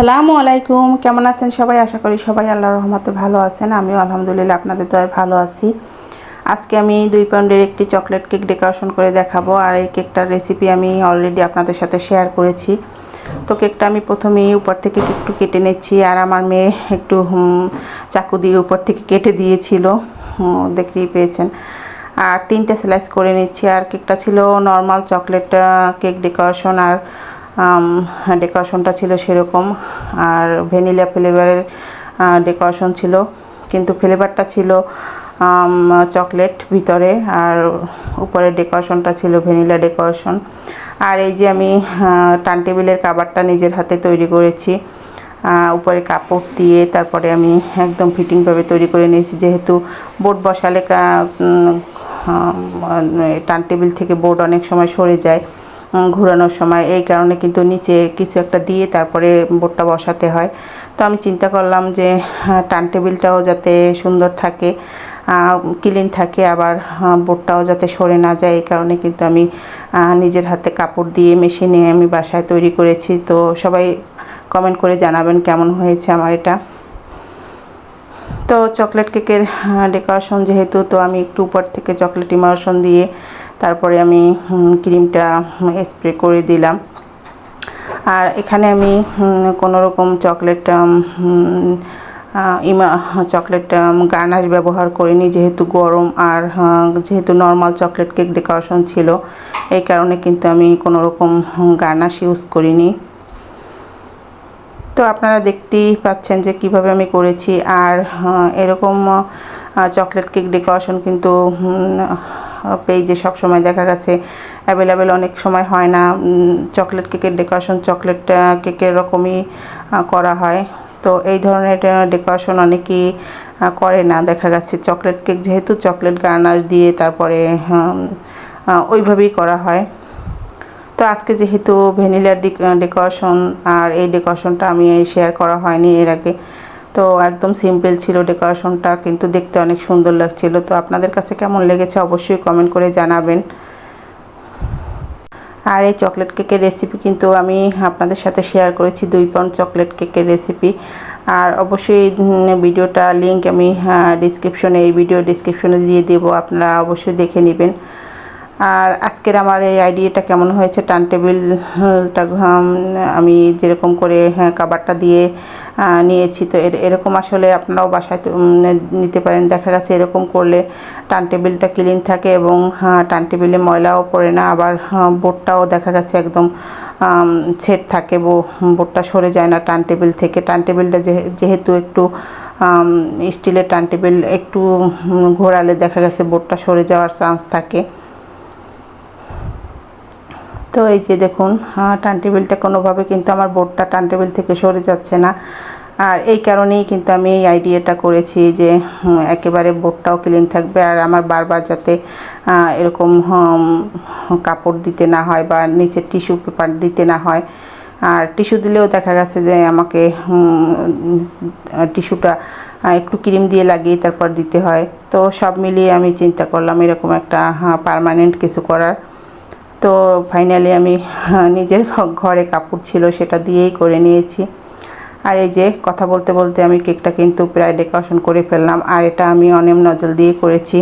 আসসালামু আলাইকুম। কেমন আছেন সবাই? আশা করি সবাই আল্লাহর রহমতে ভালো আছেন। আমিও আলহামদুলিল্লাহ আপনাদের দয় ভালো আছি। আজকে আমি দুই পাউন্ডের একটি চকলেট কেক ডেকোরেশন করে দেখাবো। আর এই কেকটার রেসিপি আমি অলরেডি আপনাদের সাথে শেয়ার করেছি। তো কেকটা আমি প্রথমেই উপর থেকে একটু কেটে নিচ্ছি। আর আমার মেয়ে একটু চাকু দিয়ে উপর থেকে কেটে দিয়েছিল। দেখতেই পেয়েছেন। আর তিনটে স্লাইস করে নিচ্ছি। আর কেকটা ছিল নর্মাল চকলেট কেক ডেকোরেশন আর ডেকোরেশনটা ছিল সেরকম। আর ভ্যানিলা ফ্লেভারের ডেকোরেশন ছিল। কিন্তু ফ্লেভারটা ছিল চকলেট ভিতরে। আর উপরের ডেকোরেশনটা ছিল ভ্যানিলা ডেকোরেশন আর এই যে আমি টান টেবিলের কাবারটা নিজের হাতে তৈরি করেছি। উপরে কাপড় দিয়ে তারপরে আমি একদম ফিটিংভাবে তৈরি করে নিয়েছি। যেহেতু বোর্ড বসালে টান টেবিল থেকে বোর্ড অনেক সময় সরে যায়। ঘোরানোর সময়। এই কারণে কিন্তু নিচে কিছু একটা দিয়ে তারপরে বোর্ডটা বসাতে হয়। তো আমি চিন্তা করলাম যে টান টেবিলটাও যাতে সুন্দর থাকে ক্লিন থাকে, আবার বোর্ডটাও যাতে সরে না যায়। এই কারণে কিন্তু আমি নিজের হাতে কাপড় দিয়ে মেশিনে আমি বাসায় তৈরি করেছি। তো সবাই কমেন্ট করে জানাবেন কেমন হয়েছে আমার এটা। তো চকলেট কেকের ডেকোরেশন যেহেতু, তো আমি একটু উপর থেকে চকলেট ইমার্শন দিয়ে তারপরে আমি ক্রিমটা স্প্রে করে দিলাম। আর এখানে আমি কোনো রকম চকলেট ইমা, চকলেট গার্নাশ ব্যবহার করিনি, যেহেতু গরম আর যেহেতু নর্মাল চকলেট কেক ডেকোরেশন ছিল, এই কারণে কিন্তু আমি কোনো রকম গার্নাশ ইউজ করিনি। তো আপনারা দেখতেই পাচ্ছেন যে কীভাবে আমি করেছি। আর এরকম চকলেট কেক ডেকোরেশন কিন্তু পেজে সব সময় দেখা গেছে অ্যাভেলেবেল অনেক সময় হয় না। চকলেট কেকের ডেকোরেশন চকলেট কেকের রকমই করা হয়। তো এই ধরনের ডেকোরেশন অনেকেই করে না। দেখা গেছে চকলেট কেক যেহেতু চকলেট গার্নাশ দিয়ে তারপরে ওইভাবেই করা হয়। তো আজকে যেহেতু ভ্যানিলার ডেকোরেশন আর এই ডেকোরেশনটা আমি শেয়ার করা হয়নি এর আগে। তো একদম সিম্পল ছিল ডেকোরেশনটা কিন্তু দেখতে অনেক সুন্দর লাগছিল। তো আপনাদের কাছে কেমন লেগেছে অবশ্যই কমেন্ট করে জানাবেন। আর এই চকলেট কেকের রেসিপি কিন্তু আমি আপনাদের সাথে শেয়ার করেছি, দুই পাউন্ড চকলেট কেকের রেসিপি আর অবশ্যই ভিডিওটা লিংক আমি ডিসক্রিপশনে এই ভিডিও ডিসক্রিপশনে দিয়ে দেবো, আপনারা অবশ্যই দেখে নেবেন। আর আজকের আমার এই আইডিয়াটা কেমন হয়েছে, টান টেবিলটা আমি যেরকম করে হ্যাঁ কাবারটা দিয়ে নিয়েছি, তো এর- এরকম আসলে আপনারাও বাসায় নিতে পারেন। দেখা গেছে এরকম করলে টান টেবিলটা ক্লিন থাকে এবং টান টেবিলে ময়লাও পড়ে না, আবার বোর্ডটাও দেখা গেছে একদম সেট থাকে, বো- বোর্ডটা সরে যায় না টান টেবিল থেকে। টান টেবিলটা যেহে- যেহেতু একটু স্টিলের টান টেবিল একটু ঘোরালে দেখা গেছে বোর্ডটা সরে যাওয়ার চান্স থাকে। তো এই যে দেখুন হ্যাঁ, টার্ন টেবিলটা কোনোভাবে কিন্তু আমার বোর্ডটা টার্ন টেবিল থেকে সরে যাচ্ছে না। আর এই কারণেই কিন্তু আমি এই আইডিয়াটা করেছি যে একেবারে বোর্ডটাও ক্লিন থাকবে আর আমার বারবার যাতে এরকম কাপড় দিতে না হয় বা নিচে টিস্যু পেপার দিতে না হয়। আর টিস্যু দিলেও দেখা গেছে যে আমাকে টিস্যুটা একটু ক্রিম দিয়ে লাগিয়ে তারপর দিতে হয়। তো সব মিলিয়ে আমি চিন্তা করলাম এরকম একটা পারমানেন্ট কিছু করার। তো ফাইনালি আমি নিজের ঘরে কাপড় ছিল সেটা দিয়েই করে নিয়েছি। আর এই যে কথা বলতে বলতে আমি কেকটা কিন্তু প্রায় ডেকোরেশন করে ফেললাম, আর এটা আমি অনেম নজল দিয়ে করেছি।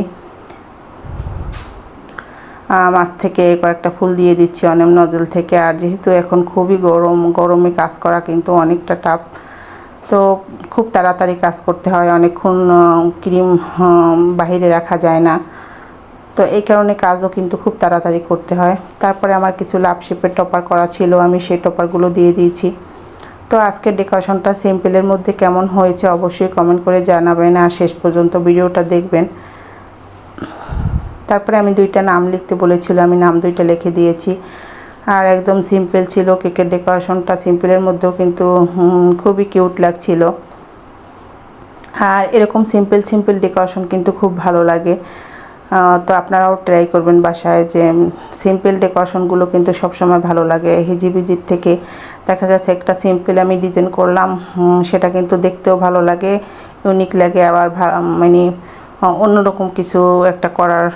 মাছ থেকে কয়েকটা ফুল দিয়ে দিচ্ছি অনেম নজল থেকে, আর যেহেতু এখন খুবই গরম, গরমে কাজ করা কিন্তু অনেকটা টাফ তো খুব তাড়াতাড়ি কাজ করতে হয়, অনেকক্ষণ ক্রিম বাহিরে রাখা যায় না। তো এই কারণে কাজও কিন্তু খুব তাড়াতাড়ি করতে হয়। তারপরে আমার কিছু লাভ শেপের টপার করা ছিল, আমি সেই টপারগুলো দিয়ে দিয়েছি। তো আজকের ডেকোরেশনটা সিম্পলের মধ্যে কেমন হয়েছে অবশ্যই কমেন্ট করে জানাবেন আর শেষ পর্যন্ত ভিডিওটা দেখবেন। তারপরে আমি দুইটা নাম লিখতে বলেছিল, আমি নাম দুইটা লিখে দিয়েছি। আর একদম সিম্পল ছিল, কেকের ডেকোরেশনটা সিম্পলের মধ্যেও কিন্তু খুবই কিউট লাগছিল। আর এরকম সিম্পল সিম্পল ডেকোরেশন কিন্তু খুব ভালো লাগে। তো আপনারাও ট্রাই করবেন বাসায় যে সিম্পল ডেকোরেশনগুলো কিন্তু সবসময় ভালো লাগে। হিজিবিজির থেকে দেখা গেছে একটা সিম্পল আমি ডিজাইন করলাম সেটা কিন্তু দেখতেও ভালো লাগে ইউনিক লাগে আবার মানে অন্যরকম কিছু একটা করার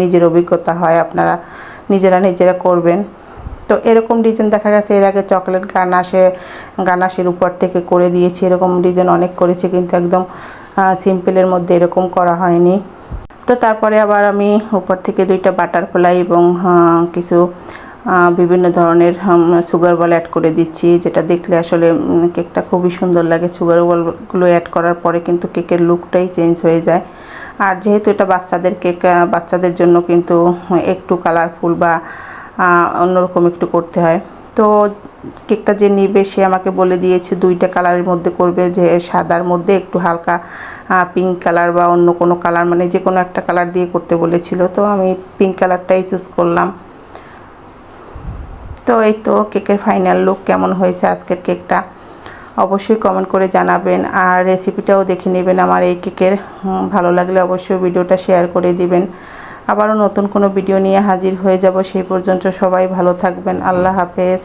নিজের অভিজ্ঞতা হয়, আপনারা নিজেরা নিজেরা করবেন। তো এরকম ডিজাইন দেখা গেছে, এর আগে চকলেট গানাশে, গানাশের উপর থেকে করে দিয়েছি, এরকম ডিজাইন অনেক করেছি, কিন্তু একদম সিম্পলের মধ্যে এরকম করা হয়নি। তো তারপরে আবার আমি উপর থেকে দুইটা বাটারফ্লাই এবং কিছু বিভিন্ন ধরনের সুগার বল অ্যাড করে দিচ্ছি, যেটা দেখলে আসলে কেকটা খুবই সুন্দর লাগে। সুগার বলগুলো অ্যাড করার পরে কিন্তু কেকের লুকটাই চেঞ্জ হয়ে যায়। আর যেহেতু এটা বাচ্চাদের কেক বাচ্চাদের জন্য কিন্তু একটু কালারফুল বা অন্যরকম একটু করতে হয়। তো কেকটা যে নিবে সে আমাকে বলে দিয়েছে, দুইটা কালারের মধ্যে করবে, যে সাদার মধ্যে একটু হালকা পিঙ্ক কালার বা অন্য কোনো কালার মানে যে কোনো একটা কালার দিয়ে করতে বলেছিল। তো আমি পিঙ্ক কালারটাই চুজ করলাম। তো এই তো কেকের ফাইনাল লুক কেমন হয়েছে আজকের কেকটা? অবশ্যই কমেন্ট করে জানাবেন আর রেসিপিটাও দেখে নেবেন আমার এই কেকের। ভালো লাগলে অবশ্যই ভিডিওটা শেয়ার করে দিবেন। আবারও নতুন কোনো ভিডিও নিয়ে হাজির হয়ে যাব, সেই পর্যন্ত সবাই ভালো থাকবেন। আল্লাহ হাফেজ।